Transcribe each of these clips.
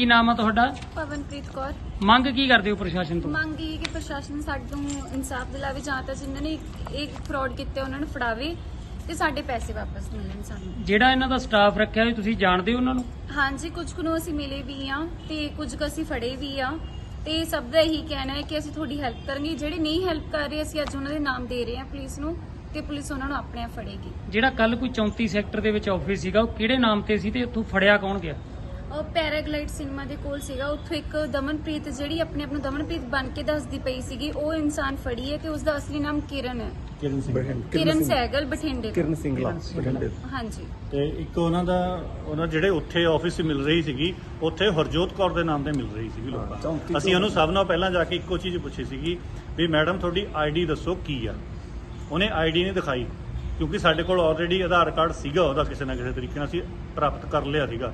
ਕੀ ਨਾਮ ਆ ਤੁਹਾਡਾ? ਪਵਨਪ੍ਰੀਤ ਕੌਰ। ਮੰਗ ਕੀ ਕਰਦੇ ਹੋ ਪ੍ਰਸ਼ਾਸਨ ਤੋਂ? ਮੰਗ ਇਹ ਕਿ ਪ੍ਰਸ਼ਾਸਨ ਸਾਨੂੰ ਇਨਸਾਫ ਦਿਲਾਵੇ ਜਾਂ ਤਾਂ ਜਿਨ੍ਹਾਂ ਨੇ ਇਹ ਫਰਾਡ ਕੀਤੇ ਉਹਨਾਂ ਨੂੰ ਫੜਾਵੇ ਤੇ ਸਾਡੇ ਪੈਸੇ ਵਾਪਸ ਮਿਲਣ ਸਾਨੂੰ। ਜਿਹੜਾ ਇਹਨਾਂ ਦਾ ਸਟਾਫ ਰੱਖਿਆ ਹੋਇਆ ਤੁਸੀਂ ਜਾਣਦੇ ਹੋ ਉਹਨਾਂ ਨੂੰ? ਹਾਂਜੀ ਕੁਝ ਕੁ ਨੂੰ ਅਸੀਂ ਮਿਲੇ ਵੀ ਆ ਤੇ ਕੁਝ ਕੁ ਅਸੀਂ ਫੜੇ ਵੀ ਆ ਤੇ ਸਭ ਦਾ ਇਹੀ ਕਹਿਣਾ ਹੈ ਕਿ ਅਸੀਂ ਤੁਹਾਡੀ ਹੈਲਪ ਕਰਾਂਗੇ। ਜਿਹੜੇ ਨਹੀਂ ਹੈਲਪ ਕਰ ਰਹੇ ਅਸੀਂ ਅੱਜ ਉਹਨਾਂ ਦੇ ਨਾਮ ਦੇ ਰਹੇ ਹਾਂ ਪੁਲਿਸ ਨੂੰ ਤੇ ਪੁਲਿਸ ਉਹਨਾਂ ਨੂੰ ਆਪਣੇ ਆਪ ਫੜੇਗੀ। ਜਿਹੜਾ ਕੱਲ ਕੋਈ 34 ਸੈਕਟਰ ਦੇ ਵਿੱਚ ਆਫਿਸ ਸੀਗਾ ਉਹ ਕਿਹੜੇ ਨਾਮ ਤੇ ਸੀ ਤੇ ਉੱਥੋਂ ਫੜਿਆ ਕੌਣ ਗਿਆ? ਪੈਰਾਗਲਾਈਡ ਸਿਨੇਮਾ ਦੇ ਕੋਲ ਸੀਗਾ। ਉੱਥੋਂ ਇੱਕ ਦਮਨਪ੍ਰੀਤ ਜਿਹੜੀ ਆਪਣੇ ਆਪ ਨੂੰ ਦਮਨਪ੍ਰੀਤ ਬਣ ਕੇ ਦੱਸਦੀ ਪਈ ਸੀਗੀ। ਉਹ ਇਨਸਾਨ ਫੜੀ ਹੈ ਤੇ ਉਸ ਦਾ ਅਸਲੀ ਨਾਮ ਕਿਰਨ ਹੈ। ਕਿਰਨ ਸਿੰਘ। ਕਿਰਨ ਸਹਿਗਲ ਬਠਿੰਡੇ ਤੋਂ। ਕਿਰਨ ਸਿੰਘਲਾ ਬਠਿੰਡੇ ਹਾਂਜੀ। ਤੇ ਇੱਕ ਉਹਨਾਂ ਦਾ ਉਹਨਾਂ ਜਿਹੜੇ ਉੱਥੇ ਆਫਿਸ ਮਿਲ ਰਹੀ ਸੀਗੀ ਉੱਥੇ ਹਰਜੋਤ ਕੌਰ ਦੇ ਨਾਮ ਤੇ ਮਿਲ ਰਹੀ ਸੀਗੀ ਲੋਕਾਂ ਚੌਂਤੀ ਨੂੰ ਅਸੀਂ ਉਹਨੂੰ ਸਭ ਨਾਲੋਂ ਪਹਿਲਾਂ ਜਾ ਕੇ ਇੱਕੋ ਚੀਜ਼ ਪੁੱਛੀ ਸੀਗੀ ਵੀ ਮੈਡਮ ਤੁਹਾਡੀ ਆਈਡੀ ਦੱਸੋ ਕੀ ਆ? ਉਹਨੇ ਆਈਡੀ ਨਹੀਂ ਦਿਖਾਈ ਕਿਉਂਕਿ ਸਾਡੇ ਕੋਲ ਆਲਰੇਡੀ ਆਧਾਰ ਕਾਰਡ ਸੀਗਾ ਉਹਦਾ ਕਿਸੇ ਨਾ ਕਿਸੇ ਤਰੀਕੇ ਨਾਲ। ਅਸੀਂ ਪ੍ਰਾਪਤ ਕਰ ਲਿਆ ਸੀਗਾ।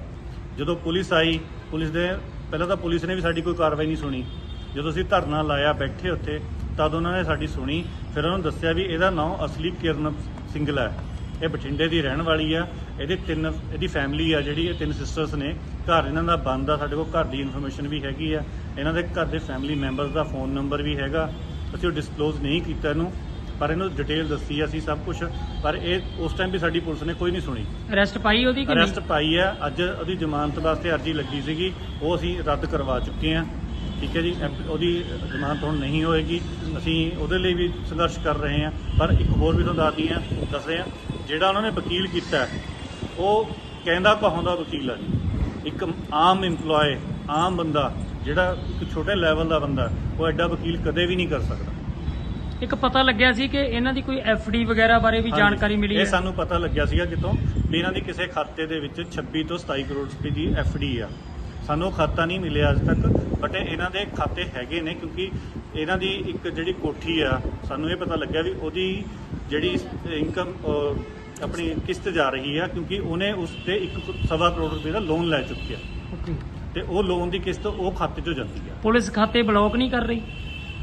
ਜਦੋਂ ਪੁਲਿਸ ਆਈ, ਪੁਲਿਸ ਦੇ ਪਹਿਲਾਂ ਤਾਂ ਪੁਲਿਸ ਨੇ ਵੀ ਸਾਡੀ ਕੋਈ ਕਾਰਵਾਈ ਨਹੀਂ ਸੁਣੀ। ਜਦੋਂ ਅਸੀਂ ਧਰਨਾ ਲਾਇਆ ਬੈਠੇ ਉੱਥੇ, ਤਦ ਉਹਨਾਂ ਨੇ ਸਾਡੀ ਸੁਣੀ। ਫਿਰ ਉਹਨਾਂ ਨੂੰ ਦੱਸਿਆ ਵੀ ਇਹਦਾ ਨਾਮ ਅਸਲੀ ਕਿਰਨ ਸਿੰਗਲਾ ਹੈ। ਇਹ ਬਠਿੰਡੇ ਦੀ ਰਹਿਣ ਵਾਲੀ ਆ। ਇਹਦੇ ਤਿੰਨ ਇਹਦੀ ਫੈਮਿਲੀ ਆ ਜਿਹੜੀ, ਇਹ ਤਿੰਨ ਸਿਸਟਰਸ ਨੇ। ਘਰ ਇਹਨਾਂ ਦਾ ਬੰਦ ਆ, ਸਾਡੇ ਕੋਲ ਘਰ ਦੀ ਇਨਫੋਰਮੇਸ਼ਨ ਵੀ ਹੈਗੀ ਆ। ਇਹਨਾਂ ਦੇ ਘਰ ਦੇ ਫੈਮਿਲੀ ਮੈਂਬਰਸ ਦਾ ਫੋਨ ਨੰਬਰ ਵੀ ਹੈਗਾ। ਅਸੀਂ ਉਹ ਡਿਸਕਲੋਜ਼ ਨਹੀਂ ਕੀਤਾ ਇਹਨੂੰ। ਪਰ ਇਹਨੂੰ ਡਿਟੇਲ ਦੱਸੀ ਅਸੀਂ ਸਭ ਕੁਝ ਪਰ ਇਹ ਉਸ ਟਾਈਮ ਵੀ ਸਾਡੀ ਪੁਲਿਸ ਨੇ ਕੋਈ ਨਹੀਂ ਸੁਣੀ। ਅਰੈਸਟ ਪਾਈ ਉਹਦੀ ਕਿ ਅਰੈਸਟ ਪਾਈ ਆ ਅੱਜ ਉਹਦੀ ਜ਼ਮਾਨਤ ਵਾਸਤੇ ਅਰਜ਼ੀ ਲੱਗੀ ਸੀਗੀ ਉਹ ਅਸੀਂ ਰੱਦ ਕਰਵਾ ਚੁੱਕੇ ਆ। ਠੀਕ ਹੈ ਜੀ ਐਪ- ਉਹਦੀ ਜ਼ਮਾਨਤ ਹੁਣ ਨਹੀਂ ਹੋਏਗੀ ਅਸੀਂ ਉਹਦੇ ਲਈ ਵੀ ਸੰਘਰਸ਼ ਕਰ ਰਹੇ ਹਾਂ ਪਰ ਇੱਕ ਹੋਰ ਵੀ ਤੁਹਾਨੂੰ ਦੱਸਦੀ ਆ ਦੱਸ ਰਹੇ ਆ ਜਿਹੜਾ ਉਹਨਾਂ ਨੇ ਵਕੀਲ ਕੀਤਾ ਹੈ, ਉਹ ਕਹਿੰਦਾ ਕਹਾਉਂਦਾ ਵਕੀਲ ਆ ਜੀ। ਇੱਕ ਆਮ EMPLOYE ਆਮ ਬੰਦਾ ਜਿਹੜਾ ਇੱਕ ਛੋਟੇ ਲੈਵਲ ਦਾ ਬੰਦਾ ਉਹ ਐਡਾ ਵਕੀਲ ਕਦੇ ਵੀ ਨਹੀਂ ਕਰ ਸਕਦਾ। ਇੱਕ ਪਤਾ ਲੱਗਿਆ ਸੀ ਕਿ ਇਹਨਾਂ ਦੀ ਕੋਈ ਡੀ ਵਗੈਰਾ ਬਾਰੇ ਵੀ। ਜਾਣਕਾਰੀ ਮਿਲੀ ਇਹ ਹੈ। ਸਾਨੂੰ ਪਤਾ ਲੱਗਿਆ ਸੀਗਾ ਜਿੱਥੋਂ ਵੀ ਇਹਨਾਂ ਦੀ ਕਿਸੇ ਖਾਤੇ ਦੇ ਵਿੱਚ 26 ਤੋਂ 27 ਕਰੋੜ ਰੁਪਏ ਦੀ ਡੀ ਆ। ਸਾਨੂੰ ਖਾਤਾ ਨਹੀਂ ਮਿਲਿਆ ਅਜੇ ਤੱਕ ਬਟ ਇਹਨਾਂ ਦੇ ਖਾਤੇ ਹੈਗੇ ਨੇ ਕਿਉਂਕਿ ਇਹਨਾਂ ਦੀ ਇੱਕ ਜਿਹੜੀ ਕੋਠੀ ਆ ਸਾਨੂੰ ਇਹ ਪਤਾ ਲੱਗਿਆ ਵੀ ਉਹਦੀ ਜਿਹੜੀ ਇਨਕਮ ਆਪਣੀ ਕਿਸ਼ਤ ਜਾ ਰਹੀ ਆ ਕਿਉਂਕਿ ਉਹਨੇ ਉਸ ਤੇ ਇੱਕ ਸਵਾ ਕਰੋੜ ਰੁਪਏ ਦਾ ਲੋਨ ਲੈ ਚੁੱਕਿਆ। ਤੇ ਉਹ ਲੋਨ ਦੀ ਕਿਸ਼ਤ ਉਹ ਖਾਤੇ 'ਚੋਂ ਜਾਂਦੀ ਆ। ਪੁਲਿਸ ਖਾਤੇ ਬਲੌਕ ਨਹੀਂ ਕਰ ਰਹੀ?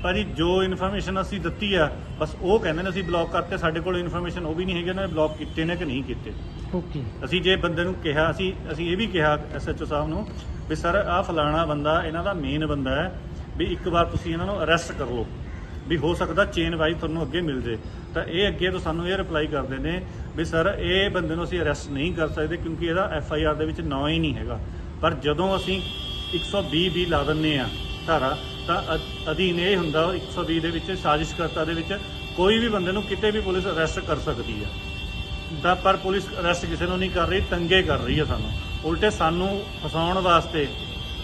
ਭਾਜੀ ਜੋ ਇਨਫੋਰਮੇਸ਼ਨ ਅਸੀਂ ਦਿੱਤੀ ਆ ਬਸ ਉਹ ਕਹਿੰਦੇ ਨੇ ਅਸੀਂ ਬਲੌਕ ਕਰਤੇ ਸਾਡੇ ਕੋਲ ਇਨਫੋਰਮੇਸ਼ਨ ਉਹ ਵੀ ਨਹੀਂ ਹੈਗੀ ਉਹਨਾਂ ਨੇ ਬਲੌਕ ਕੀਤੇ ਨੇ ਕਿ ਨਹੀਂ ਕੀਤੇ। ਓਕੇ ਅਸੀਂ ਜੇ ਬੰਦੇ ਨੂੰ ਕਿਹਾ ਅਸੀਂ ਅਸੀਂ ਇਹ ਵੀ ਕਿਹਾ ਐਸਐਚਓ ਸਾਹਿਬ ਨੂੰ ਵੀ ਸਰ ਆਹ ਫਲਾਣਾ ਬੰਦਾ ਇਹਨਾਂ ਦਾ ਮੇਨ ਬੰਦਾ ਹੈ ਵੀ ਇੱਕ ਵਾਰ ਤੁਸੀਂ ਇਹਨਾਂ ਨੂੰ ਅਰੈਸਟ ਕਰ ਲਓ ਵੀ ਹੋ ਸਕਦਾ ਚੇਨ ਵਾਈਜ਼ ਤੁਹਾਨੂੰ ਅੱਗੇ ਮਿਲ ਜੇ। ਤਾਂ ਇਹ ਅੱਗੇ ਤੋਂ ਸਾਨੂੰ ਇਹ ਰਿਪਲਾਈ ਕਰਦੇ ਨੇ ਵੀ ਸਰ ਇਹ ਬੰਦੇ ਨੂੰ ਅਸੀਂ ਅਰੈਸਟ ਨਹੀਂ ਕਰ ਸਕਦੇ ਕਿਉਂਕਿ ਇਹਦਾ ਐਫ ਆਈ ਆਰ ਦੇ ਵਿੱਚ ਨਾਂ ਹੀ ਨਹੀਂ ਹੈਗਾ। ਪਰ ਜਦੋਂ ਅਸੀਂ 120 ਵੀ ਲਾ ਦਿੰਨੇ ਆ ਧਾਰਾ ਤਾਂ ਅਧੀਨ ਇਹ ਹੁੰਦਾ 120 ਦੇ ਵਿੱਚ ਸਾਜ਼ਿਸ਼ਕਰਤਾ ਦੇ ਵਿੱਚ ਕੋਈ ਵੀ ਬੰਦੇ ਨੂੰ ਕਿਤੇ ਵੀ ਪੁਲਿਸ ਅਰੈਸਟ ਕਰ ਸਕਦੀ ਆ। ਤਾਂ ਪਰ ਪੁਲਿਸ ਅਰੈਸਟ ਕਿਸੇ ਨੂੰ ਨਹੀਂ ਕਰ ਰਹੀ ਤੰਗੇ ਕਰ ਰਹੀ ਹੈ ਸਾਨੂੰ। ਉਲਟੇ ਸਾਨੂੰ ਫਸਾਉਣ ਵਾਸਤੇ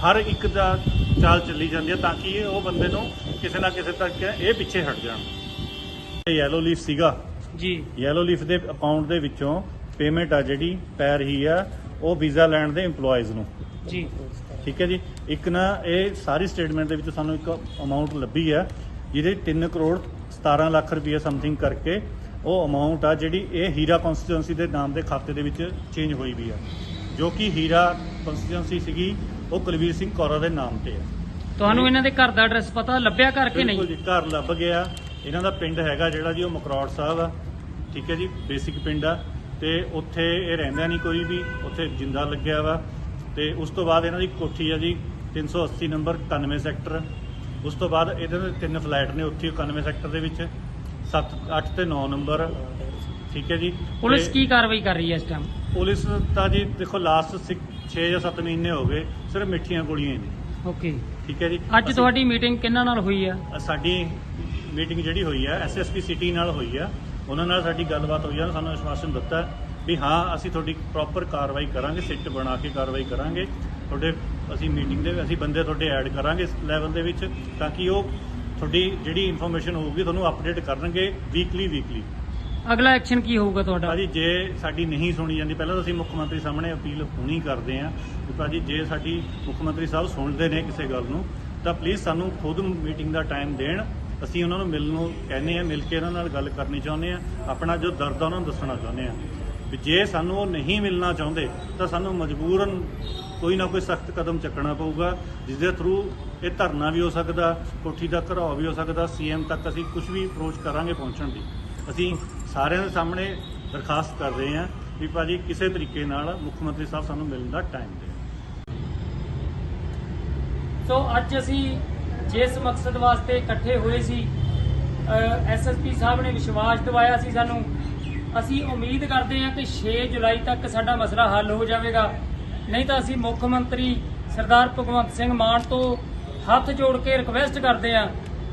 ਹਰ ਇੱਕ ਦਾ ਚਾਲ ਚੱਲੀ ਜਾਂਦੀ ਹੈ ਤਾਂ ਕਿ ਉਹ ਬੰਦੇ ਨੂੰ ਕਿਸੇ ਨਾ ਕਿਸੇ ਤੱਕ ਇਹ ਪਿੱਛੇ ਹਟ ਜਾਣ। ਇਹ ਯੈਲੋ ਲੀਫ ਸੀਗਾ। ਜੀ। ਯੈਲੋ ਲੀਫ ਦੇ ਅਕਾਊਂਟ ਦੇ ਵਿੱਚੋਂ ਪੇਮੈਂਟ ਆ ਜਿਹੜੀ ਪੈ ਰਹੀ ਆ ਉਹ ਵੀਜ਼ਾ ਲੈਣ ਦੇ EMPLOYEES ਨੂੰ। ਜੀ। ਠੀਕ ਹੈ ਜੀ। ਇੱਕ ਨਾ ਇਹ ਸਾਰੀ ਸਟੇਟਮੈਂਟ ਦੇ ਵਿੱਚ ਸਾਨੂੰ ਇੱਕ ਅਮਾਉਂਟ ਲੱਭੀ ਆ ਜਿਹਦੇ 3 ਕਰੋੜ 17 ਲੱਖ ਰੁਪਏ ਸਮਥਿੰਗ ਕਰਕੇ ਉਹ ਅਮਾਉਂਟ ਆ ਜਿਹੜੀ ਇਹ ਹੀਰਾ ਕਨਸਟੀਟੂਐਂਸੀ ਦੇ ਨਾਮ ਦੇ ਖਾਤੇ ਦੇ ਵਿੱਚ ਚੇਂਜ ਹੋਈ ਵੀ ਆ। ਜੋ ਕਿ ਹੀਰਾ ਕਨਸਟੀਟੂਐਂਸੀ ਸੀਗੀ ਉਹ ਕੁਲਵੀਰ ਸਿੰਘ ਕੌਰਾ ਦੇ ਨਾਮ ਤੇ ਆ। ਤੁਹਾਨੂੰ ਇਹਨਾਂ ਦੇ ਘਰ ਦਾ ਐਡਰੈਸ ਪਤਾ ਲੱਭਿਆ ਘਰ ਕਿ ਬਿਲਕੁਲ ਨਹੀਂ? ਜੀ ਘਰ ਲੱਭ ਗਿਆ। ਇਹਨਾਂ ਦਾ ਪਿੰਡ ਹੈਗਾ ਜਿਹੜਾ ਜੀ ਉਹ ਮਕਰੌੜ ਸਾਹਿਬ ਆ। ਠੀਕ ਹੈ ਜੀ ਬੇਸਿਕ ਪਿੰਡ ਆ। ਤੇ ਉੱਥੇ ਇਹ ਰਹਿੰਦਾ ਨਹੀਂ ਕੋਈ ਵੀ ਉੱਥੇ ਜਿੰਦਾ ਲੱਗਿਆ ਵਾ। ਤੇ ਉਸ ਤੋਂ ਬਾਅਦ ਇਹਨਾਂ ਦੀ ਕੋਠੀ ਆ ਜੀ 380 ਨੰਬਰ 91 ਸੈਕਟਰ। ਉਸ ਤੋਂ ਬਾਅਦ ਇਹਦੇ ਦੇ ਤਿੰਨ ਫਲੈਟ ਨੇ ਉੱਥੇ 91 ਸੈਕਟਰ ਦੇ ਵਿੱਚ 7 8 ਤੇ 9 ਨੰਬਰ। ਠੀਕ ਹੈ ਜੀ ਪੁਲਿਸ ਤੇ ਕੀ ਕਾਰਵਾਈ ਕਰ ਰਹੀ ਹੈ ਇਸ ਟਾਈਮ ਪੁਲਿਸ ਤਾਂ ਜੀ ਦੇਖੋ ਲਾਸਟ 6 ਜਾਂ 7 ਮਹੀਨੇ ਹੋ ਗਏ ਸਿਰਫ ਮਿੱਠੀਆਂ ਗੋਲੀਆਂ ਹੀ ਨੇ। ਓਕੇ ਠੀਕ ਹੈ ਜੀ ਅੱਜ ਅਸੀਂ- ਤੁਹਾਡੀ ਮੀਟਿੰਗ ਕਿਹਨਾਂ ਨਾਲ ਹੋਈ ਆ? ਸਾਡੀ ਮੀਟਿੰਗ ਜਿਹੜੀ ਹੋਈ ਹੈ ਐਸਐਸਪੀ ਸਿਟੀ ਨਾਲ ਹੋਈ ਆ। ਉਹਨਾਂ ਨਾਲ ਸਾਡੀ ਗੱਲਬਾਤ ਹੋਈ ਆ ਸਾਨੂੰ ਆਸ਼ਵਾਸਨ ਦਿੱਤਾ। ਵੀ ਹਾਂ ਅਸੀਂ ਤੁਹਾਡੀ ਪ੍ਰੋਪਰ ਕਾਰਵਾਈ ਕਰਾਂਗੇ ਸਿੱਟ ਬਣਾ ਕੇ ਕਾਰਵਾਈ ਕਰਾਂਗੇ। ਤੁਹਾਡੇ ਅਸੀਂ ਮੀਟਿੰਗ ਦੇ ਅਸੀਂ ਬੰਦੇ ਤੁਹਾਡੇ ਐਡ ਕਰਾਂਗੇ ਇਸ ਲੈਵਲ ਦੇ ਵਿੱਚ ਤਾਂ ਕਿ ਉਹ ਤੁਹਾਡੀ ਜਿਹੜੀ ਇਨਫੋਰਮੇਸ਼ਨ ਹੋਊਗੀ ਤੁਹਾਨੂੰ ਅਪਡੇਟ ਕਰਨਗੇ ਵੀਕਲੀ ਵੀਕਲੀ ਅਗਲਾ ਐਕਸ਼ਨ ਕੀ ਹੋਊਗਾ ਤੁਹਾਡਾ? ਭਾਜੀ ਜੇ ਸਾਡੀ ਨਹੀਂ ਸੁਣੀ ਜਾਂਦੀ ਪਹਿਲਾਂ ਤਾਂ ਅਸੀਂ ਮੁੱਖ ਮੰਤਰੀ ਸਾਹਮਣੇ ਅਪੀਲ ਹੁਣੀ ਕਰਦੇ ਆਂ ਕਿ ਭਾਜੀ ਜੇ ਸਾਡੀ ਮੁੱਖ ਮੰਤਰੀ ਸਾਹਿਬ ਸੁਣਦੇ ਨੇ ਕਿਸੇ ਗੱਲ ਨੂੰ ਤਾਂ ਪਲੀਜ਼ ਸਾਨੂੰ ਖੁਦ ਮੀਟਿੰਗ ਦਾ ਟਾਈਮ ਦੇਣ। ਅਸੀਂ ਉਹਨਾਂ ਨੂੰ ਮਿਲਣ ਨੂੰ ਕਹਿੰਦੇ ਆ ਮਿਲ ਕੇ ਇਹਨਾਂ ਨਾਲ ਗੱਲ ਕਰਨੀ ਚਾਹੁੰਦੇ ਆ ਆਪਣਾ ਜੋ ਦਰਦ ਆ ਉਹਨਾਂ ਨੂੰ ਦੱਸਣਾ ਚਾਹੁੰਦੇ ਆ ਵੀ ਜੇ ਸਾਨੂੰ ਉਹ ਨਹੀਂ ਮਿਲਣਾ ਚਾਹੁੰਦੇ, ਤਾਂ ਸਾਨੂੰ ਮਜਬੂਰਨ ਕੋਈ ਨਾ ਕੋਈ ਸਖਤ ਕਦਮ ਚੱਕਣਾ ਪਊਗਾ ਜਿਸ ਦੇ ਥਰੂ ਇਹ ਧਰਨਾ ਵੀ ਹੋ ਸਕਦਾ, ਕੋਠੀ ਦਾ ਘਰਾਓ ਵੀ ਹੋ ਸਕਦਾ ਸੀਐਮ ਤੱਕ ਅਸੀਂ ਕੁਝ ਵੀ ਅਪਰੋਚ ਕਰਾਂਗੇ ਪਹੁੰਚਣ ਦੀ। ਅਸੀਂ ਸਾਰਿਆਂ ਦੇ ਸਾਹਮਣੇ ਦਰਖਾਸਤ ਕਰ ਰਹੇ ਹਾਂ ਵੀ ਭਾਜੀ ਕਿਸੇ ਤਰੀਕੇ ਨਾਲ ਮੁੱਖ ਮੰਤਰੀ ਸਾਹਿਬ ਸਾਨੂੰ ਮਿਲਣ ਦਾ ਟਾਈਮ ਦੇ ਸੋ ਅੱਜ ਅਸੀਂ ਜਿਸ ਮਕਸਦ ਵਾਸਤੇ ਇਕੱਠੇ ਹੋਏ ਸੀ ਐਸਐਸਪੀ ਸਾਹਿਬ ਨੇ ਵਿਸ਼ਵਾਸ ਦਿਵਾਇਆ ਸੀ ਸਾਨੂੰ ਅਸੀਂ ਉਮੀਦ ਕਰਦੇ ਹਾਂ ਕਿ 6 ਜੁਲਾਈ ਤੱਕ ਸਾਡਾ ਮਸਲਾ ਹੱਲ ਹੋ ਜਾਵੇਗਾ। ਨਹੀਂ ਤਾਂ ਅਸੀਂ ਮੁੱਖ ਮੰਤਰੀ ਸਰਦਾਰ ਭਗਵੰਤ ਸਿੰਘ ਮਾਨ ਤੋਂ ਹੱਥ ਜੋੜ ਕੇ ਰਿਕਵੈਸਟ ਕਰਦੇ ਹਾਂ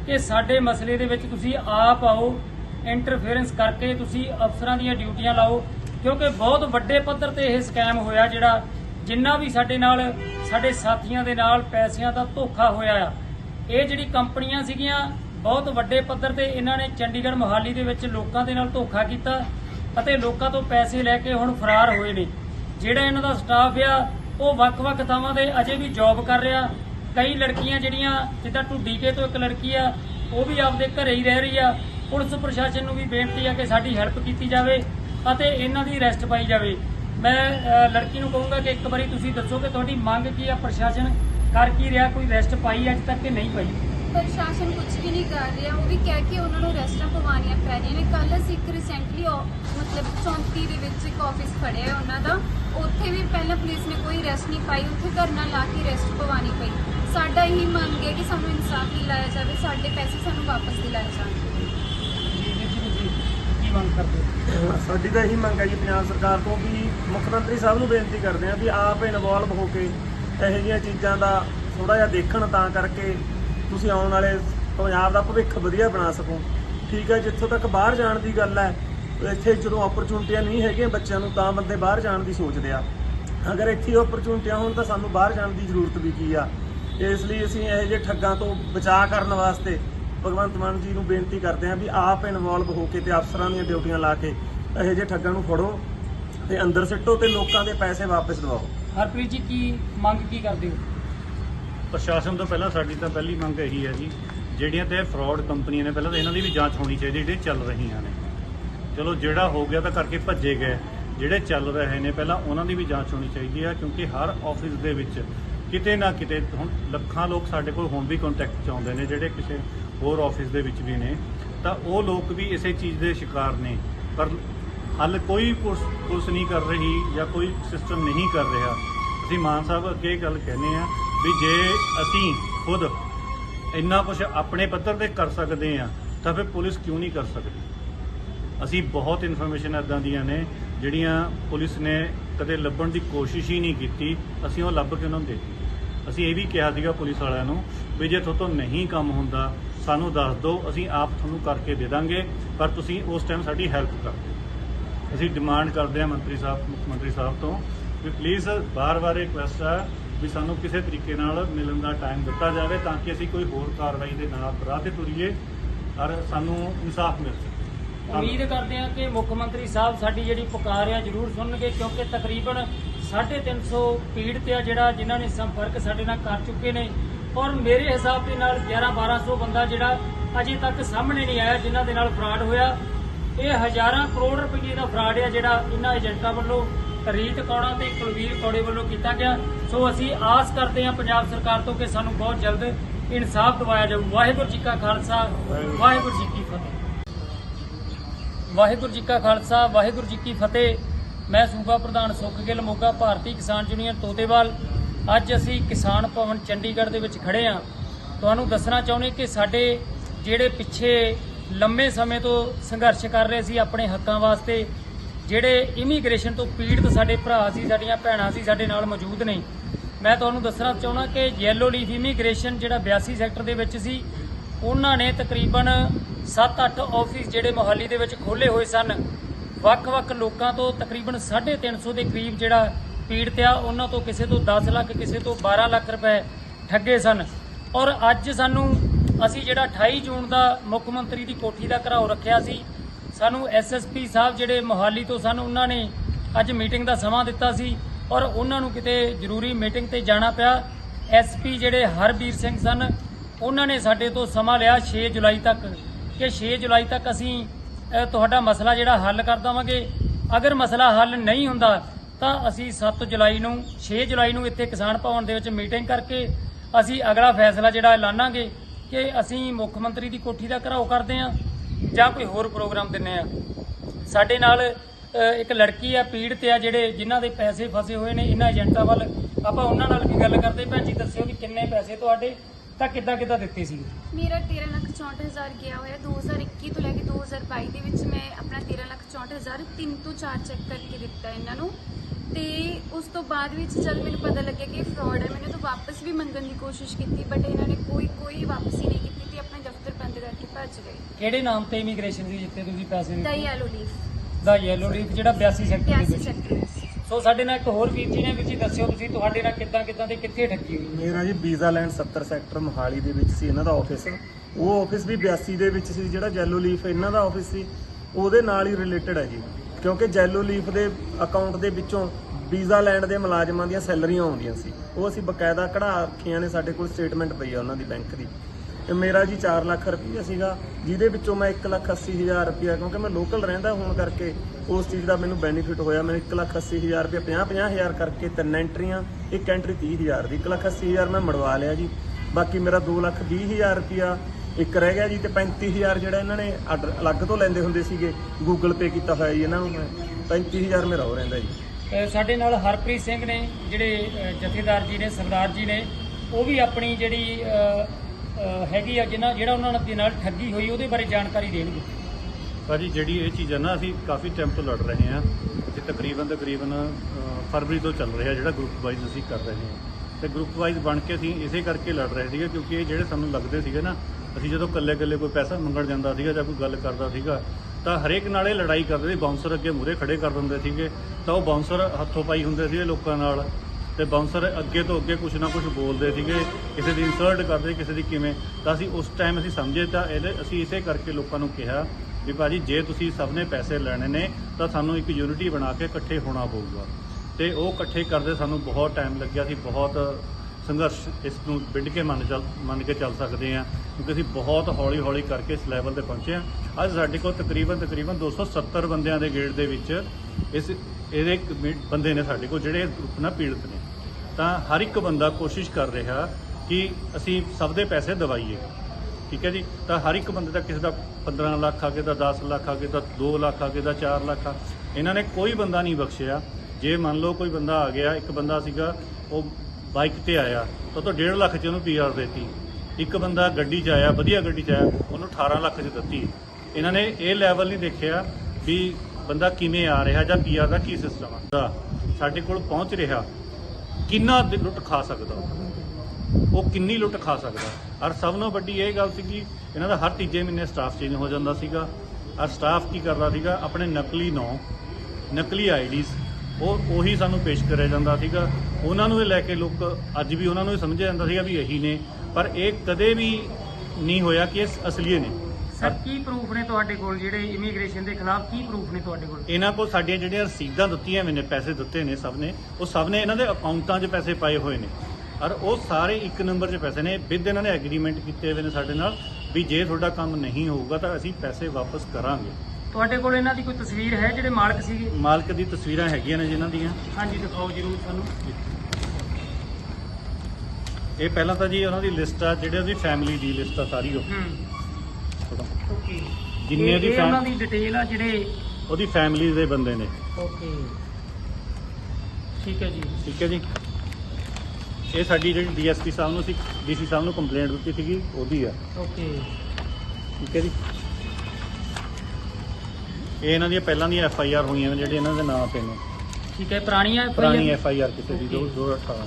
ਕਿ ਸਾਡੇ ਮਸਲੇ ਦੇ ਵਿੱਚ ਤੁਸੀਂ ਆਪ ਆਓ ਇੰਟਰਫੇਰੈਂਸ ਕਰਕੇ ਤੁਸੀਂ ਅਫਸਰਾਂ ਦੀਆਂ ਡਿਊਟੀਆਂ ਲਾਓ, ਕਿਉਂਕਿ ਬਹੁਤ ਵੱਡੇ ਪੱਧਰ ਤੇ ਇਹ ਸਕੈਮ ਹੋਇਆ ਜਿਹੜਾ ਜਿੰਨਾ ਵੀ ਸਾਡੇ ਨਾਲ, ਸਾਡੇ ਸਾਥੀਆਂ ਦੇ ਨਾਲ ਪੈਸਿਆਂ ਦਾ ਧੋਖਾ ਹੋਇਆ ਆ। ਇਹ ਜਿਹੜੀ ਕੰਪਨੀਆਂ ਸੀਗੀਆਂ, ਬਹੁਤ ਵੱਡੇ ਪੱਧਰ ਤੇ ਇਹਨਾਂ ਨੇ ਚੰਡੀਗੜ੍ਹ ਮੋਹਾਲੀ ਦੇ ਵਿੱਚ ਲੋਕਾਂ ਦੇ ਨਾਲ ਧੋਖਾ ਕੀਤਾ। ਅਤੇ ਲੋਕਾਂ ਤੋਂ ਪੈਸੇ ਲੈ ਕੇ ਹੁਣ ਫਰਾਰ ਹੋਏ ਨੇ। ਜਿਹੜਾ ਇਹਨਾਂ ਦਾ ਸਟਾਫ ਆ, ਉਹ ਵੱਖ-ਵੱਖ ਥਾਵਾਂ ਤੇ ਅਜੇ ਵੀ ਜੌਬ ਕਰ ਰਿਹਾ। ਕਈ ਲੜਕੀਆਂ ਜਿਹੜੀਆਂ, ਜਿੱਦਾਂ ਢੁੱਡੀਕੇ ਤੋਂ ਇੱਕ ਲੜਕੀ ਆ, ਉਹ ਵੀ ਆਪਦੇ ਘਰੇ ਹੀ ਰਹਿ ਰਹੀ ਆ। ਪੁਲਿਸ ਪ੍ਰਸ਼ਾਸਨ ਨੂੰ ਵੀ ਬੇਨਤੀ ਆ ਕਿ ਸਾਡੀ ਹੈਲਪ ਕੀਤੀ ਜਾਵੇ ਅਤੇ ਇਹਨਾਂ ਦੀ ਅਰੈਸਟ ਪਾਈ ਜਾਵੇ। ਮੈਂ ਲੜਕੀ ਨੂੰ ਕਹੂੰਗਾ ਕਿ ਇੱਕ ਵਾਰੀ ਤੁਸੀਂ ਦੱਸੋ ਕਿ ਤੁਹਾਡੀ ਮੰਗ ਕੀ ਆ? ਪ੍ਰਸ਼ਾਸਨ ਕਰ ਕੀ ਰਿਹਾ? ਕੋਈ ਅਰੈਸਟ ਪਾਈ ਅੱਜ ਤੱਕ ਕਿ ਨਹੀਂ ਪਾਈ? ਪ੍ਰਸ਼ਾਸਨ ਕੁਝ ਵੀ ਨਹੀਂ ਕਰ ਰਿਹਾ ਉਹ ਵੀ ਕਹਿ ਕੇ ਉਹਨਾਂ ਨੂੰ ਰੈਸਟਾਂ ਪਵਾਉਣੀਆਂ ਪੈ ਰਹੀਆਂ ਨੇ। ਕੱਲ ਅਸੀਂ ਇੱਕ ਰੀਸੈਂਟਲੀ ਮਤਲਬ 34 ਦੇ ਵਿੱਚ ਇੱਕ ਆਫਿਸ ਫੜਿਆ ਹੈ ਉਹਨਾਂ ਦਾ। ਉੱਥੇ ਵੀ ਪਹਿਲਾਂ ਪੁਲਿਸ ਨੇ ਕੋਈ ਅਰੈਸਟ ਨਹੀਂ ਪਾਈ ਉੱਥੇ ਧਰਨਾ ਲਾ ਕੇ ਅਰੈਸਟ ਪਵਾਉਣੀ ਪਈ। ਸਾਡਾ ਇਹੀ ਮੰਗ ਹੈ ਕਿ ਸਾਨੂੰ ਇਨਸਾਫ ਦਿਲਾਇਆ ਜਾਵੇ ਸਾਡੇ ਪੈਸੇ ਸਾਨੂੰ ਵਾਪਸ ਦਿਲਾਏ ਜਾਣ ਸਾਡੀ ਤਾਂ ਇਹੀ ਮੰਗ ਹੈ ਜੀ ਪੰਜਾਬ ਸਰਕਾਰ ਤੋਂ ਵੀ ਮੁੱਖ ਮੰਤਰੀ ਸਾਹਿਬ ਨੂੰ ਬੇਨਤੀ ਕਰਦੇ ਹਾਂ ਵੀ ਆਪ ਇਨਵੋਲਵ ਹੋ ਕੇ ਇਹੋ ਜਿਹੀਆਂ ਚੀਜ਼ਾਂ ਦਾ ਥੋੜਾ ਜਿਹਾ ਦੇਖਣ ਤਾਂ ਕਰਕੇ ਤੁਸੀਂ ਆਉਣ ਵਾਲੇ ਪੰਜਾਬ ਦਾ ਭਵਿੱਖ ਵਧੀਆ ਬਣਾ ਸਕੋ। ਠੀਕ ਹੈ, ਜਿੱਥੋਂ ਤੱਕ ਬਾਹਰ ਜਾਣ ਦੀ ਗੱਲ ਹੈ, ਇੱਥੇ ਜਦੋਂ ਓਪਰਚੁਨਿਟੀਆਂ ਨਹੀਂ ਹੈਗੀਆਂ ਬੱਚਿਆਂ ਨੂੰ, ਤਾਂ ਬੰਦੇ ਬਾਹਰ ਜਾਣ ਦੀ ਸੋਚਦੇ ਆ। ਅਗਰ ਇੱਥੇ ਓਪਰਚੁਨਿਟੀਆਂ ਹੋਣ, ਤਾਂ ਸਾਨੂੰ ਬਾਹਰ ਜਾਣ ਦੀ ਜ਼ਰੂਰਤ ਵੀ ਕੀ ਆ? ਇਸ ਲਈ ਅਸੀਂ ਇਹੋ ਜਿਹੇ ਠੱਗਾਂ ਤੋਂ ਬਚਾਅ ਕਰਨ ਵਾਸਤੇ ਭਗਵੰਤ ਮਾਨ ਜੀ ਨੂੰ ਬੇਨਤੀ ਕਰਦੇ ਹਾਂ ਵੀ ਆਪ ਇਨਵੋਲਵ ਹੋ ਕੇ ਤੇ ਅਫਸਰਾਂ ਦੀਆਂ ਡਿਊਟੀਆਂ ਲਾ ਕੇ ਇਹੋ ਜਿਹੇ ਠੱਗਾਂ ਨੂੰ ਫੜੋ ਤੇ ਅੰਦਰ ਸਿੱਟੋ ਤੇ ਲੋਕਾਂ ਦੇ ਪੈਸੇ ਵਾਪਸ ਦਿਵਾਓ। ਹਰਪ੍ਰੀਤ ਜੀ, ਕੀ ਮੰਗ ਕੀ ਕਰਦੇ ਹੋ? ਪ੍ਰਸ਼ਾਸਨ ਤੋਂ ਪਹਿਲਾਂ ਸਾਡੀ ਤਾਂ ਪਹਿਲੀ ਮੰਗ ਇਹੀ ਹੈ ਜੀ, ਜਿਹੜੀਆਂ ਤੇ ਫਰਾਡ ਕੰਪਨੀਆਂ ਨੇ ਪਹਿਲਾਂ ਤਾਂ ਇਹਨਾਂ ਦੀ ਵੀ ਜਾਂਚ ਹੋਣੀ ਚਾਹੀਦੀ ਜਿਹੜੇ ਚੱਲ ਰਹੀਆਂ ਨੇ। ਚਲੋ ਜਿਹੜਾ ਹੋ ਗਿਆ ਤਾਂ ਕਰਕੇ ਭੱਜੇ ਗਏ। ਜਿਹੜੇ ਚੱਲ ਰਹੇ ਨੇ ਪਹਿਲਾਂ ਉਹਨਾਂ ਦੀ ਵੀ ਜਾਂਚ ਹੋਣੀ ਚਾਹੀਦੀ ਹੈ, ਕਿਉਂਕਿ ਹਰ ਆਫਿਸ ਦੇ ਵਿੱਚ ਕਿਤੇ ਨਾ ਕਿਤੇ ਹੁਣ ਲੱਖਾਂ ਲੋਕ ਸਾਡੇ ਕੋਲ ਹੁਣ ਵੀ ਕੰਟੈਕਟ ਚ ਆਉਂਦੇ ਨੇ, ਜਿਹੜੇ ਕਿਸੇ ਹੋਰ ਆਫਿਸ ਦੇ ਵਿੱਚ ਵੀ ਨੇ। ਤਾਂ ਉਹ ਲੋਕ ਵੀ ਇਸੇ ਚੀਜ਼ ਦੇ ਸ਼ਿਕਾਰ ਨੇ। ਪਰ ਹੱਲ ਕੋਈ ਪੁਲਿਸ ਪੁਲਿਸ ਨਹੀਂ ਕਰ ਰਹੀ ਜਾਂ ਕੋਈ ਸਿਸਟਮ ਨਹੀਂ ਕਰ ਰਿਹਾ। ਅਸੀਂ ਮਾਨ ਸਾਹਿਬ ਅੱਗੇ ਇਹ ਗੱਲ ਕਹਿੰਦੇ ਆ ਵੀ ਜੇ ਅਸੀਂ ਖੁਦ ਇੰਨਾ ਕੁਝ ਆਪਣੇ ਪੱਧਰ ਤੇ ਕਰ ਸਕਦੇ ਆ ਤਾਂ ਫਿਰ ਪੁਲਿਸ ਕਿਉਂ ਨਹੀਂ ਕਰ ਸਕਦੀ? ਅਸੀਂ ਬਹੁਤ ਇਨਫੋਰਮੇਸ਼ਨ ਇਦਾਂ ਦੀਆਂ ਨੇ, ਜਿਹੜੀਆਂ ਪੁਲਿਸ ਨੇ ਕਦੇ ਲੱਭਣ ਦੀ ਕੋਸ਼ਿਸ਼ ਹੀ ਨਹੀਂ ਕੀਤੀ, ਅਸੀਂ ਉਹ ਲੱਭ ਕੇ ਉਹਨਾਂ ਨੂੰ ਦੇ ਅਸੀਂ ਇਹ ਵੀ ਕਿਹਾ ਸੀਗਾ ਪੁਲਿਸ ਵਾਲਿਆਂ ਨੂੰ ਵੀ ਜੇ ਤੁਹਾਤੋਂ ਨਹੀਂ ਕੰਮ ਹੁੰਦਾ, ਸਾਨੂੰ ਦੱਸ ਦਿਓ, ਅਸੀਂ ਆਪ ਤੁਹਾਨੂੰ ਕਰਕੇ ਦੇ ਦਾਂਗੇ, ਪਰ ਤੁਸੀਂ ਉਸ ਟਾਈਮ ਸਾਡੀ ਹੈਲਪ ਕਰ ਦਿਓ। ਅਸੀਂ ਡਿਮਾਂਡ ਕਰਦੇ ਹਾਂ ਮੰਤਰੀ ਸਾਹਿਬ, ਮੁੱਖ ਮੰਤਰੀ ਸਾਹਿਬ ਤੋਂ ਵੀ ਪਲੀਜ਼ ਬਾਰ-ਬਾਰ ਰਿਕੁਐਸਟ ਹੈ ਵੀ ਸਾਨੂੰ ਕਿਸੇ ਤਰੀਕੇ ਨਾਲ ਮਿਲਣ ਦਾ ਟਾਈਮ ਦਿੱਤਾ ਜਾਵੇ ਤਾਂ ਕਿ ਅਸੀਂ ਕੋਈ ਹੋਰ ਕਾਰਵਾਈ ਦੇ ਨਾਲ ਰਾਹ ਤੇ ਤੁਰੀਏ ਔਰ ਸਾਨੂੰ ਇਨਸਾਫ ਮਿਲ ਸਕੇ। ਉਮੀਦ ਕਰਦੇ ਹਾਂ ਕਿ ਮੁੱਖ ਮੰਤਰੀ ਸਾਹਿਬ ਸਾਡੀ ਜਿਹੜੀ ਪੁਕਾਰ ਆ ਜ਼ਰੂਰ ਸੁਣਨਗੇ ਕਿਉਂਕਿ ਤਕਰੀਬਨ 350 ਪੀੜਤ ਆ ਜਿਹੜਾ ਜਿਨ੍ਹਾਂ ਨੇ ਸੰਪਰਕ ਸਾਡੇ ਨਾਲ ਕਰ ਚੁੱਕੇ ਨੇ ਔਰ ਮੇਰੇ ਹਿਸਾਬ ਦੇ ਨਾਲ 11 1200 ਬੰਦਾ ਜਿਹੜਾ ਅਜੇ ਤੱਕ ਸਾਹਮਣੇ ਨਹੀਂ ਆਇਆ ਜਿਨ੍ਹਾਂ ਦੇ ਨਾਲ ਫਰਾਡ ਹੋਇਆ। ਇਹ ਹਜ਼ਾਰਾਂ ਕਰੋੜ ਰੁਪਏ ਦਾ ਫਰਾਡ ਆ ਜਿਹੜਾ ਇਹਨਾਂ ਏਜੰਟਾਂ ਵੱਲੋਂ ਰੀਤ ਕੌੜਾ ਤੇ ਕੁਲਵੀਰ ਕੌੜੇ ਵੱਲੋਂ ਕੀਤਾ ਗਿਆ। ਸੋ ਅਸੀਂ ਆਸ ਕਰਦੇ ਹਾਂ ਪੰਜਾਬ ਸਰਕਾਰ ਤੋਂ ਕਿ ਸਾਨੂੰ ਬਹੁਤ ਜਲਦ ਇਨਸਾਫ ਦਿਵਾਇਆ ਜਾਊ ਵਾਹਿਗੁਰੂ ਜੀ ਕਾ ਖਾਲਸਾ, ਵਾਹਿਗੁਰੂ ਜੀ ਕੀ ਫਤਿਹ। ਵਾਹਿਗੁਰੂ ਜੀ ਕਾ ਖਾਲਸਾ, ਵਾਹਿਗੁਰੂ ਜੀ ਕੀ ਫਤਿਹ। ਮੈਂ ਸੂਬਾ ਪ੍ਰਧਾਨ ਸੁਖਗਿੱਲ ਮੋਗਾ ਭਾਰਤੀ ਕਿਸਾਨ ਯੂਨੀਅਨ ਤੋਤੇਵਾਲ। ਅੱਜ ਅਸੀਂ ਕਿਸਾਨ ਭਵਨ ਚੰਡੀਗੜ੍ਹ ਦੇ ਵਿੱਚ ਖੜੇ ਹਾਂ। ਤੁਹਾਨੂੰ ਦੱਸਣਾ ਚਾਹੁੰਦੇ ਕਿ ਸਾਡੇ ਜਿਹੜੇ ਪਿੱਛੇ ਲੰਮੇ ਸਮੇਂ ਤੋਂ ਸੰਘਰਸ਼ ਕਰ ਰਹੇ ਸੀ ਆਪਣੇ ਹੱਕਾਂ ਵਾਸਤੇ ਜਿਹੜੇ ਇਮੀਗ੍ਰੇਸ਼ਨ ਤੋਂ ਪੀੜਤ ਸਾਡੇ ਭਰਾ ਸੀ, ਸਾਡੀਆਂ ਭੈਣਾਂ ਸੀ, ਸਾਡੇ ਨਾਲ ਮੌਜੂਦ ਨੇ। ਮੈਂ ਤੁਹਾਨੂੰ ਦੱਸਣਾ ਚਾਹੁੰਦਾ ਕਿ ਯੈਲੋ ਲੀਫ ਇਮੀਗ੍ਰੇਸ਼ਨ ਜਿਹੜਾ 82 ਸੈਕਟਰ ਦੇ ਵਿੱਚ ਸੀ, ਉਹਨਾਂ ਨੇ ਤਕਰੀਬਨ 7-8 ਆਫਿਸ ਜਿਹੜੇ ਮੋਹਾਲੀ ਦੇ ਵਿੱਚ ਖੋਲੇ ਹੋਏ ਸਨ। ਵੱਖ-ਵੱਖ ਲੋਕਾਂ ਤੋਂ ਤਕਰੀਬਨ 350 ਦੇ ਕਰੀਬ ਜਿਹੜਾ ਪੀੜਤ ਆ, ਉਹਨਾਂ ਤੋਂ ਕਿਸੇ ਤੋਂ 10 ਲੱਖ, ਕਿਸੇ ਤੋਂ 12 ਲੱਖ ਰੁਪਏ ਠੱਗੇ ਸਨ। ਔਰ ਅੱਜ ਸਾਨੂੰ ਅਸੀਂ ਜਿਹੜਾ 28 ਜੂਨ ਦਾ ਮੁੱਖ ਮੰਤਰੀ ਦੀ ਕੋਠੀ ਦਾ ਘਰਾਓ ਰੱਖਿਆ ਸੀ ਸਾਨੂੰ ਐਸਐਸਪੀ ਸਾਹਿਬ ਜਿਹੜੇ ਮੋਹਾਲੀ ਤੋਂ ਸਨ, ਉਹਨਾਂ ਨੇ ਅੱਜ ਮੀਟਿੰਗ ਦਾ ਸਮਾਂ ਦਿੱਤਾ ਸੀ ਔਰ ਉਹਨਾਂ ਨੂੰ ਕਿਤੇ ਜ਼ਰੂਰੀ ਮੀਟਿੰਗ ਤੇ ਜਾਣਾ ਪਿਆ। ਐਸਪੀ ਜਿਹੜੇ ਹਰਬੀਰ ਸਿੰਘ ਸਨ, ਉਹਨਾਂ ਨੇ ਸਾਡੇ ਤੋਂ ਸਮਾਂ ਲਿਆ 6 ਜੁਲਾਈ ਤੱਕ ਕਿ 6 ਜੁਲਾਈ ਤੱਕ ਅਸੀਂ ਤੁਹਾਡਾ ਮਸਲਾ ਜਿਹੜਾ ਹੱਲ ਕਰ ਦੇਵਾਂਗੇ। ਅਗਰ ਮਸਲਾ ਹੱਲ ਨਹੀਂ ਹੁੰਦਾ, ਤਾਂ ਅਸੀਂ 7 ਜੁਲਾਈ ਨੂੰ 6 ਜੁਲਾਈ ਨੂੰ ਇੱਥੇ ਕਿਸਾਨ ਭਵਨ ਦੇ ਵਿੱਚ ਮੀਟਿੰਗ ਕਰਕੇ ਅਸੀਂ ਅਗਲਾ ਫੈਸਲਾ ਜਿਹੜਾ ਐਲਾਨਾਂਗੇ ਕਿ ਅਸੀਂ ਮੁੱਖ ਮੰਤਰੀ ਦੀ ਕੋਠੀ ਦਾ ਘਰਾਓ ਕਰਦੇ ਹਾਂ। ਜਾਂ ਕੋਈ ਹੋਰ ਪ੍ਰੋਗਰਾਮ ਦਿੰਨੇ ਆ। ਸਾਡੇ ਨਾਲ ਅ, ਇੱਕ ਲੜਕੀ ਆ ਪੀੜਤ ਆ ਜਿਹੜੇ ਜਿਨ੍ਹਾਂ ਦੇ ਪੈਸੇ ਫਸੇ ਹੋਏ ਨੇ ਇਹਨਾਂ ਏਜੰਟਾਂ ਵੱਲ। ਆਪਾਂ ਉਹਨਾਂ ਨਾਲ ਵੀ ਗੱਲ ਕਰਦੇ ਭੈਣ ਜੀ ਦੱਸਿਓ ਵੀ ਕਿੰਨੇ ਪੈਸੇ ਤੁਹਾਡੇ? ਤਾਂ ਕਿੱਦਾਂ ਕਿੱਦਾਂ ਦਿੱਤੇ ਸੀ? ਮੇਰਾ 13 ਲੱਖ 64 ਹਜ਼ਾਰ ਗਿਆ ਹੋਇਆ। 2021 ਤੋਂ ਲੈ ਕੇ 2022 ਦੇ ਵਿੱਚ ਮੈਂ ਆਪਣਾ 13 ਲੱਖ 64 ਹਜ਼ਾਰ ਤਿੰਨ ਤੋਂ ਚਾਰ ਚੈੱਕ ਕਰਕੇ ਦਿੱਤਾ ਇਹਨਾਂ ਨੂੰ। ਤੇ ਉਸ ਤੋਂ ਬਾਅਦ ਵਿੱਚ ਜਦ ਮੈਨੂੰ ਪਤਾ ਲੱਗਿਆ ਕਿ ਫਰਾਡ ਹੈ। ਮੈਨੂੰ ਤਾਂ ਵਾਪਸ ਵੀ ਮੰਗਣ ਦੀ ਕੋਸ਼ਿਸ਼ ਕੀਤੀ ਬਟ ਇਹਨਾਂ ਨੇ ਕੋਈ ਕੋਈ ਵਾਪਸੀ ਨਹੀਂ ਕੀਤੀ ਤੇ ਆਪਣੇ ਦਫ਼ਤਰ ਬੰਦ ਕਰਕੇ ਭੱਜ ਗਏ। ਕਿਹੜੇ ਨਾਮ ਤੇ ਇਮੀਗ੍ਰੇਸ਼ਨ ਸੀ ਜਿੱਥੇ ਤੁਸੀਂ ਪੈਸੇ ਦਾ ਦਿੱਤੇ? ਯੈਲੋ ਲੀਫ ਦਾ ਯੈਲੋ ਲੀਫ ਜਿਹੜਾ 82 ਸੈਕਟਰ ਦੇ 82 ਵਿੱਚ ਸੈਕਟਰ ਸੋ ਸਾਡੇ ਨਾਲ ਇੱਕ ਹੋਰ ਵੀਰ ਜੀ ਨੇ ਵੀਰ ਜੀ ਦੱਸਿਓ ਤੁਸੀਂ ਤੁਹਾਡੇ ਨਾਲ ਕਿੱਦਾਂ ਕਿੱਦਾਂ ਤੇ ਕਿੱਥੇ ਠੱਗੀ ਹੋਈ? ਮੇਰਾ ਜੀ ਵੀਜ਼ਾ ਲੈਂਡ 70 ਸੈਕਟਰ ਮੋਹਾਲੀ ਦੇ ਵਿੱਚ ਸੀ ਇਹਨਾਂ ਦਾ ਆਫਿਸ ਉਹ ਆਫਿਸ ਵੀ 82 ਦੇ ਵਿੱਚ ਸੀ ਜਿਹੜਾ ਜੈਲੋ ਲੀਫ ਇਹਨਾਂ ਦਾ ਆਫਿਸ ਸੀ ਉਹਦੇ ਨਾਲ ਹੀ ਰਿਲੇਟਡ ਹੈ ਜੀ। ਕਿਉਂਕਿ ਜੈਲੋ ਲੀਫ ਦੇ ਅਕਾਊਂਟ ਦੇ ਵਿੱਚੋਂ ਵੀਜ਼ਾ ਲੈਂਡ ਦੇ ਮੁਲਾਜ਼ਮਾਂ ਦੀਆਂ ਸੈਲਰੀਆਂ ਆਉਂਦੀਆਂ ਸੀ। ਉਹ ਅਸੀਂ ਬਕਾਇਦਾ ਕਢਾ ਰੱਖੀਆਂ ਨੇ ਸਾਡੇ ਕੋਲ ਸਟੇਟਮੈਂਟ ਪਈ ਆ ਉਹਨਾਂ ਦੀ ਬੈਂਕ ਦੀ। ਤੇ ਮੇਰਾ ਜੀ 4 ਲੱਖ ਰੁਪਈਆ ਸੀਗਾ, ਜਿਹਦੇ ਵਿੱਚੋਂ ਮੈਂ 1 ਲੱਖ 80 ਹਜ਼ਾਰ ਰੁਪਈਆ, ਕਿਉਂਕਿ ਮੈਂ ਲੋਕਲ ਰਹਿੰਦਾ ਹੋਣ ਕਰਕੇ ਉਸ ਚੀਜ਼ ਦਾ ਮੈਨੂੰ ਬੈਨੀਫਿਟ ਹੋਇਆ। ਮੈਂ 1 ਲੱਖ 80 ਹਜ਼ਾਰ ਰੁਪਈਆ 50 50 ਹਜ਼ਾਰ ਕਰਕੇ ਤਿੰਨ ਐਂਟਰੀਆਂ ਇੱਕ ਐਂਟਰੀ 30 ਹਜ਼ਾਰ ਦੀ। 1 ਲੱਖ 80 ਹਜ਼ਾਰ ਮੈਂ ਮੜਵਾ ਲਿਆ ਜੀ। ਬਾਕੀ ਮੇਰਾ 2 ਲੱਖ 20 ਹਜ਼ਾਰ ਰੁਪਈਆ ਇੱਕ ਰਹਿ ਗਿਆ ਜੀ, ਤੇ 35 ਹਜ਼ਾਰ ਜਿਹੜਾ ਇਹਨਾਂ ਨੇ ਆਰਡਰ ਅਲੱਗ ਤੋਂ ਲੈਂਦੇ ਹੁੰਦੇ ਸੀਗੇ ਗੂਗਲ ਪੇ ਕੀਤਾ ਹੋਇਆ ਜੀ ਇਹਨਾਂ ਨੂੰ ਮੈਂ। 35 ਹਜ਼ਾਰ ਮੇਰਾ ਹੋ ਰਹਿੰਦਾ ਜੀ। ਸਾਡੇ ਨਾਲ ਹਰਪ੍ਰੀਤ ਸਿੰਘ ਨੇ, ਜਿਹੜੇ ਜਥੇਦਾਰ ਜੀ ਨੇ, ਸਰਦਾਰ ਜੀ ਨੇ, ਉਹ ਵੀ ਆਪਣੀ ਜਿਹੜੀ ਹੈਗੀ ਆ ਜਿਨ੍ਹਾਂ ਜਿਹੜਾ ਉਹਨਾਂ ਦੇ ਨਾਲ ਠੱਗੀ ਹੋਈ, ਉਹਦੇ ਬਾਰੇ ਜਾਣਕਾਰੀ ਦੇਣਗੇ। ਭਾਜੀ, ਜਿਹੜੀ ਇਹ ਚੀਜ਼ ਆ ਨਾ, ਅਸੀਂ ਕਾਫੀ ਟਾਈਮ ਤੋਂ ਲੜ ਰਹੇ ਹਾਂ ਤੇ ਤਕਰੀਬਨ ਤਕਰੀਬਨ ਫਰਵਰੀ ਤੋਂ ਚੱਲ ਰਿਹਾ ਜਿਹੜਾ ਗਰੁੱਪ ਵਾਈਜ਼ ਅਸੀਂ ਕਰ ਰਹੇ ਹਾਂ। ਤੇ ਗਰੁੱਪ ਵਾਈਜ਼ ਬਣ ਕੇ ਅਸੀਂ ਇਸੇ ਕਰਕੇ ਲੜ ਰਹੇ ਸੀਗੇ, ਕਿਉਂਕਿ ਇਹ ਜਿਹੜੇ ਸਾਨੂੰ ਲੱਗਦੇ ਸੀਗੇ ਨਾ, ਅਸੀਂ ਜਦੋਂ ਇਕੱਲੇ-ਇਕੱਲੇ ਕੋਈ ਪੈਸਾ ਮੰਗਣ ਜਾਂਦਾ ਸੀਗਾ ਜਾਂ ਕੋਈ ਗੱਲ ਕਰਦਾ ਸੀਗਾ, ਤਾਂ ਹਰੇਕ ਨਾਲ ਇਹ ਲੜਾਈ ਕਰਦੇ ਸੀ ਬਾਉਂਸਰ ਅੱਗੇ ਮੂਰੇ ਖੜੇ ਕਰ ਦਿੰਦੇ ਸੀਗੇ, ਤਾਂ ਉਹ ਬਾਉਂਸਰ ਹੱਥੋਂ ਪਾਈ ਹੁੰਦੇ ਸੀਗੇ ਲੋਕਾਂ ਨਾਲ। ਤੇ ਬਾਉਂਸਰ ਅੱਗੇ ਤੋਂ ਅੱਗੇ ਕੁਝ ਨਾ ਕੁਝ ਬੋਲਦੇ ਸੀਗੇ, ਕਿਸੇ ਦੀ ਇਨਸਲਟ ਕਰਦੇ, ਕਿਸੇ ਦੀ ਕਿਵੇਂ। ਤਾਂ ਅਸੀਂ ਉਸ ਟਾਈਮ ਅਸੀਂ ਸਮਝੇ ਤਾਂ ਇਹਦੇ, ਅਸੀਂ ਇਸੇ ਕਰਕੇ ਲੋਕਾਂ ਨੂੰ ਕਿਹਾ ਵੀ ਭਾਜੀ ਜੇ ਤੁਸੀਂ ਸਭ ਨੇ ਪੈਸੇ ਲੈਣੇ ਨੇ, ਤਾਂ ਸਾਨੂੰ ਇੱਕ ਯੂਨਿਟੀ ਬਣਾ ਕੇ ਇਕੱਠੇ ਹੋਣਾ ਪਊਗਾ। ਤੇ ਉਹ ਇਕੱਠੇ ਕਰਦੇ ਸਾਨੂੰ ਬਹੁਤ ਟਾਈਮ ਲੱਗਿਆ ਸੀ ਬਹੁਤ ਸੰਘਰਸ਼ ਇਸ ਨੂੰ ਵਿੱਢ ਕੇ ਮੰਨ ਚੱਲ, ਮੰਨ ਕੇ ਚੱਲ ਸਕਦੇ ਹਾਂ, ਕਿਉਂਕਿ ਅਸੀਂ ਬਹੁਤ ਹੌਲੀ ਹੌਲੀ ਕਰਕੇ ਇਸ ਲੈਵਲ ਤੇ ਪਹੁੰਚੇ ਹਾਂ। ਅੱਜ ਸਾਡੇ ਕੋਲ ਤਕਰੀਬਨ ਤਕਰੀਬਨ 270 ਬੰਦਿਆਂ ਦੇ ਗੇੜ ਦੇ ਵਿੱਚ ਇਸ, ਇਹਦੇ ਮੀ- ਬੰਦੇ ਨੇ ਸਾਡੇ ਕੋਲ ਜਿਹੜੇ ਇਸ ਗਰੁੱਪ ਨਾਲ ਪੀੜਤ ਨੇ। ਤਾਂ ਹਰ ਇੱਕ ਬੰਦਾ ਕੋਸ਼ਿਸ਼ ਕਰ ਰਿਹਾ ਕਿ ਅਸੀਂ ਸਭ ਦੇ ਪੈਸੇ ਦਵਾਈਏ। ਠੀਕ ਹੈ ਜੀ? ਤਾਂ ਹਰ ਇੱਕ ਬੰਦੇ ਦਾ ਕਿਸੇ ਦਾ 15 ਲੱਖ ਆ ਕਿਸੇ ਦਾ 10 ਲੱਖ ਆ ਕਿਸੇ ਦਾ 2 ਲੱਖ ਆ ਕਿਸੇ ਦਾ 4 ਲੱਖ ਆ। ਇਹਨਾਂ ਨੇ ਕੋਈ ਬੰਦਾ ਨਹੀਂ ਬਖਸ਼ਿਆ। ਜੇ ਮੰਨ ਲਓ ਕੋਈ ਬੰਦਾ ਆ ਗਿਆ, ਇੱਕ ਬੰਦਾ ਸੀਗਾ, ਉਹ ਬਾਈਕ ਤੇ ਆਇਆ, ਤਾਂ ਉਹ ਤੋਂ 1.5 ਲੱਖ ਚ ਉਹਨੂੰ ਪੀਆਰ ਦੇਤੀ। ਇੱਕ ਬੰਦਾ ਗੱਡੀ 'ਚ ਆਇਆ, ਵਧੀਆ ਗੱਡੀ 'ਚ ਆਇਆ, ਉਹਨੂੰ 18 ਲੱਖ 'ਚ ਦਿੱਤੀ। ਇਹਨਾਂ ਨੇ ਇਹ ਲੈਵਲ ਨਹੀਂ ਦੇਖਿਆ ਵੀ ਬੰਦਾ ਕਿਵੇਂ ਆ ਰਿਹਾ ਜਾਂ ਪੀਆਰ ਦਾ ਕੀ ਸਿਸਟਮ ਆ। ਸਾਡੇ ਕੋਲ ਪਹੁੰਚ ਰਿਹਾ। ਕਿੰਨਾ ਲੁੱਟ ਖਾ ਸਕਦਾ ਉਹ। ਕਿੰਨੀ ਲੁੱਟ ਖਾ ਸਕਦਾ? ਔਰ ਸਭ ਤੋਂ ਵੱਡੀ ਇਹ ਗੱਲ ਸੀਗੀ ਇਹਨਾਂ ਦਾ ਹਰ ਤੀਜੇ ਮਹੀਨੇ ਸਟਾਫ ਚੇਂਜ ਹੋ ਜਾਂਦਾ ਸੀਗਾ। ਔਰ ਸਟਾਫ ਕੀ ਕਰਦਾ ਸੀਗਾ? ਆਪਣੇ ਨਕਲੀ ਨਾਂ, ਨਕਲੀ ਆਈਡੀਜ਼, ਉਹ ਉਹੀ ਸਾਨੂੰ ਪੇਸ਼ ਕਰਿਆ ਜਾਂਦਾ ਸੀਗਾ। ਉਹਨਾਂ ਨੂੰ ਇਹ ਲੈ ਕੇ ਲੋਕ ਅੱਜ ਵੀ ਉਹਨਾਂ ਨੂੰ ਇਹ ਸਮਝਿਆ ਜਾਂਦਾ ਸੀਗਾ ਵੀ ਇਹੀ ਨੇ। ਪਰ ਇਹ ਕਦੇ ਵੀ ਨਹੀਂ ਹੋਇਆ ਕਿ ਇਹ ਅਸਲੀਏ ਨੇ। ਸਰ ਕੀ ਪ੍ਰੂਫ ਨੇ ਤੁਹਾਡੇ ਕੋਲ ਜਿਹੜੇ ਇਮੀਗ੍ਰੇਸ਼ਨ ਦੇ ਖਿਲਾਫ? ਕੀ ਪ੍ਰੂਫ ਨੇ ਤੁਹਾਡੇ ਕੋਲ? ਇਹਨਾਂ ਕੋਲ ਸਾਡੀਆਂ ਜਿਹੜੀਆਂ ਰਸੀਦਾਂ ਦਿੱਤੀਆਂ ਹੋਈਆਂ ਨੇ ਪੈਸੇ ਦਿੱਤੇ ਨੇ ਸਭ ਨੇ ਉਹ ਸਭ ਨੇ ਇਹਨਾਂ ਦੇ ਅਕਾਊਂਟਾਂ 'ਚ ਪੈਸੇ ਪਾਏ ਹੋਏ ਨੇ। ਔਰ ਉਹ ਸਾਰੇ ਇੱਕ ਨੰਬਰ 'ਚ ਪੈਸੇ ਨੇ। ਵਿਦ ਇਹਨਾਂ ਨੇ ਐਗਰੀਮੈਂਟ ਕੀਤੇ ਹੋਏ ਨੇ ਸਾਡੇ ਨਾਲ ਵੀ ਜੇ ਤੁਹਾਡਾ ਕੰਮ ਨਹੀਂ ਹੋਊਗਾ ਤਾਂ ਅਸੀਂ ਪੈਸੇ ਵਾਪਸ ਕਰਾਂਗੇ। ਤੁਹਾਡੇ ਕੋਲ ਇਹਨਾਂ ਦੀ ਕੋਈ ਤਸਵੀਰ ਹੈ ਜਿਹੜੇ ਮਾਲਕ ਸੀਗੇ? ਮਾਲਕ ਦੀ ਤਸਵੀਰਾਂ ਹੈਗੀਆਂ ਨੇ ਜਿਨ੍ਹਾਂ ਦੀਆਂ। ਹਾਂਜੀ ਦਿਖਾਓ ਜਰੂਰ ਸਾਨੂੰ। ਇਹ ਪਹਿਲਾਂ ਤਾਂ ਜੀ ਉਹਨਾਂ ਦੀ ਲਿਸਟ ਆ ਜਿਹੜੇ ਉਹਦੀ ਫੈਮਿਲੀ ਦੀ ਲਿਸਟ ਆ ਸਾਰੀ ਉਹ। ਓਕੇ ਜਿੰਨੇ ਉਹਦੀ ਇਹ ਉਹਨਾਂ ਫੈਮ- ਦੀ ਡਿਟੇਲ ਆ ਜਿਹੜੇ ਉਹਦੀ ਫੈਮਿਲੀ ਦੇ ਬੰਦੇ ਨੇ। ਓਕੇ ਠੀਕ ਹੈ ਜੀ। ਠੀਕ ਹੈ ਜੀ। ਇਹ ਸਾਡੀ ਜਿਹੜੀ ਡੀਐਸਪੀ ਸਾਹਿਬ ਨੂੰ ਅਸੀਂ ਡੀਸੀ ਸਾਹਿਬ ਨੂੰ ਕੰਪਲੇਂਟ ਦਿੱਤੀ ਸੀਗੀ ਉਹਦੀ ਆ। ਓਕੇ ਠੀਕ ਹੈ ਜੀ। ਇਹ ਇਹਨਾਂ ਦੀਆਂ ਪਹਿਲਾਂ ਦੀਆਂ ਐਫ ਆਈ ਆਰ ਹੋਈਆਂ ਨੇ ਜਿਹੜੇ ਇਹਨਾਂ ਦੇ ਨਾਂ ਤੇ ਨੇ। ਠੀਕ ਹੈ ਪੁਰਾਣੀਆਂ ਪੁਰਾਣੀ ਐਫ ਆਈ ਆਰ ਕਿਸੇ ਦੀ Okay. 2018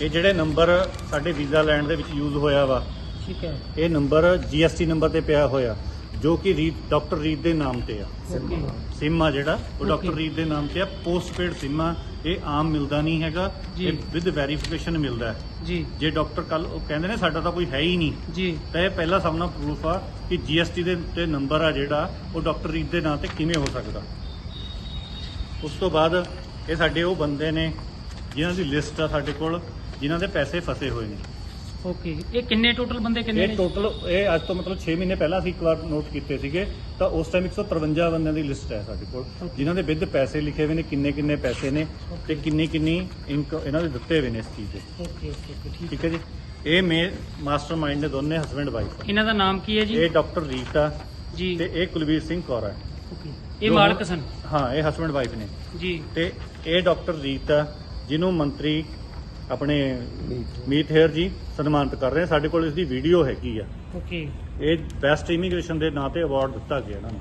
ਇਹ ਜਿਹੜੇ ਨੰਬਰ ਸਾਡੇ ਵੀਜ਼ਾ ਲੈਣ ਦੇ ਵਿੱਚ ਯੂਜ਼ ਹੋਇਆ ਵਾ ਠੀਕ ਹੈ। ਇਹ ਨੰਬਰ ਜੀਐਸਟੀ ਨੰਬਰ ਤੇ ਪਿਆ ਹੋਇਆ ਜੋ ਕਿ ਰੀਤ ਡਾਕਟਰ ਰੀਤ ਦੇ ਨਾਮ ਤੇ ਆ। ਓਕੇ। ਸਿਮ ਆ ਜਿਹੜਾ ਉਹ. ਡਾਕਟਰ ਰੀਤ ਦੇ ਨਾਮ ਤੇ ਆ। ਪੋਸਟਪੇਡ ਸਿਮ ਆ ਇਹ ਆਮ ਮਿਲਦਾ ਨਹੀਂ ਹੈਗਾ ਜੀ। ਇਹ ਵਿਦ ਵੈਰੀਫਿਕੇਸ਼ਨ ਮਿਲਦਾ ਹੈ। ਜੀ। ਜੇ ਡਾਕਟਰ ਕੱਲ ਉਹ ਕਹਿੰਦੇ ਨੇ ਸਾਡਾ ਤਾਂ ਕੋਈ ਹੈ ਹੀ ਨਹੀਂ। ਜੀ। ਤਾਂ ਇਹ ਪਹਿਲਾ ਨਾਲ ਪ੍ਰੂਫ ਆ ਕਿ ਜੀਐਸਟੀ ਦੇ ਤੇ ਨੰਬਰ ਆ ਜਿਹੜਾ ਉਹ ਡਾਕਟਰ ਰੀਤ ਦੇ ਨਾਂ ਤੇ ਕਿਵੇਂ ਹੋ ਸਕਦਾ। ਉਸ ਤੋਂ ਬਾਅਦ ਇਹ ਸਾਡੇ ਉਹ ਬੰਦੇ ਨੇ ਜਿਨ੍ਹਾਂ ਦੀ ਲਿਸਟ ਆ ਸਾਡੇ ਕੋਲ ਜਿਨ੍ਹਾਂ ਦੇ ਪੈਸੇ ਫਸੇ ਹੋਏ ਨੇ। ਓਕੇ ਇਹ ਕਿੰਨੇ ਟੋਟਲ ਬੰਦੇ ਕਿੰਨੇ ਇਹ ਨੇ? ਟੋਟਲ ਇਹ ਅੱਜ ਤੋਂ ਮਤਲਬ 6 ਮਹੀਨੇ ਪਹਿਲਾਂ ਅਸੀਂ ਇੱਕ ਵਾਰ ਨੋਟ ਕੀਤੇ ਸੀਗੇ। ਤਾਂ ਉਸ ਟਾਈਮ 153 ਬੰਦਿਆਂ ਦੀ ਲਿਸਟ ਹੈ ਸਾਡੇ ਕੋਲ. ਜਿਨ੍ਹਾਂ ਦੇ ਵਿਦ ਪੈਸੇ ਲਿਖੇ ਹੋਏ ਨੇ ਕਿੰਨੇ ਕਿੰਨੇ ਪੈਸੇ ਨੇ ਤੇ ਕਿੰਨੀ ਕਿੰਨੀ ਇਨਕ ਇਹਨਾਂ ਦੇ ਦਿੱਤੇ ਹੋਏ ਨੇ ਇਸ ਚੀਜ਼ ਦੇ। ਓਕੇ ਓਕੇ ਓਕੇ, ਠੀਕ ਠੀਕ ਹੈ ਜੀ? ਇਹ ਮੇ ਮਾਸਟਰਮਾਈਂਡ ਨੇ ਦੋਨੇ ਹਸਬੰਡ ਵਾਈਫ ਇਹਨਾਂ ਦਾ ਨਾਮ ਕੀ ਹੈ ਜੀ? ਇਹ ਡਾਕਟਰ ਰੀਤਾ ਜੀ। ਤੇ ਇਹ ਕੁਲਵੀਰ ਸਿੰਘ ਕੌਰ ਹੈ। ਓਕੇ ਇਹ ਜੋ ਮਾਲਕ ਸਨ? ਹਾਂ ਇਹ ਹਸਬੰਡ ਵਾਈਫ ਨੇ। ਜੀ। ਤੇ ਇਹ ਡਾਕਟਰ ਰੀਤ ਜਿਹਨੂੰ ਮੰਤਰੀ ਆਪਣੇ ਮੀਤ ਹੇਰ ਜੀ ਸਨਮਾਨਿਤ ਕਰ ਰਹੇ ਆ ਸਾਡੇ ਕੋਲ ਇਸ ਦੀ ਵੀਡੀਓ ਹੈਗੀ ਆ। ਓਕੇ ਇਹ ਬੈਸਟ ਇਮੀਗ੍ਰੇਸ਼ਨ ਦੇ ਨਾਂ ਤੇ ਅਵਾਰਡ ਦਿੱਤਾ ਗਿਆ ਇਹਨਾਂ ਨੂੰ।